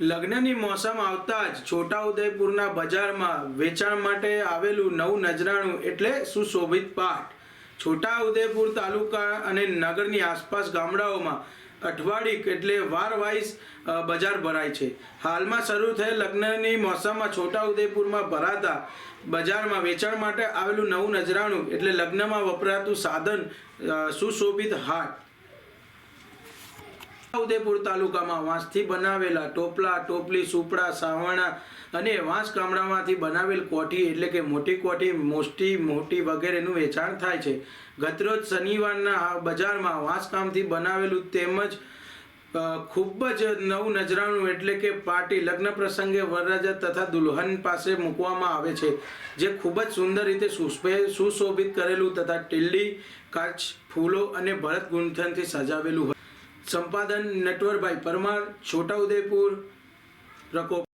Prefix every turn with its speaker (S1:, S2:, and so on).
S1: લગ્નની મોસમ આવતા જ છોટાઉદેપુરના બજારમાં વેચાણ માટે આવેલું નવું નજરાણું એટલે સુશોભિત પાટ છોટાઉદેપુર તાલુકા અને નગરની આસપાસ ગામડાઓમાં અઠવાડિક એટલે વાર વાઇઝ બજાર ભરાય છે. હાલમાં શરૂ થયેલ લગ્નની મોસમમાં છોટાઉદેપુરમાં ભરાતા બજારમાં વેચાણ માટે આવેલું નવું નજરાણું એટલે લગ્નમાં વપરાતું સાધન સુશોભિત હાટ. ઉદયપુર તાલુકામાં વાંસથી બનાવેલા ટોપલા, ટોપલી, સુપડા, સાવણા અને વાંસ ગામડામાંથી બનાવેલ કોઠી એટલે કે મોટી કોઠી મોસ્ટી મોટી વગેરેનું વેચાણ થાય છે. ગતરોજ શનિવારના બજારમાં બજારમાં વાંસકામથી બનાવેલું તેમજ ખૂબ જ નવું નજરાણું એટલે કે પાર્ટી લગ્ન પ્રસંગે વરરાજા તથા દુલ્હન પાસે મૂકવામાં આવે છે, જે ખૂબ જ સુંદર રીતે સુશોભિત કરેલું તથા ટીલ્ડી, કાચ, ફૂલો અને ભરત ગુંથનથી સજાવેલું હોય સંપાદન નટવરભાઈ પરમાર છોટાઉદેપુર રકો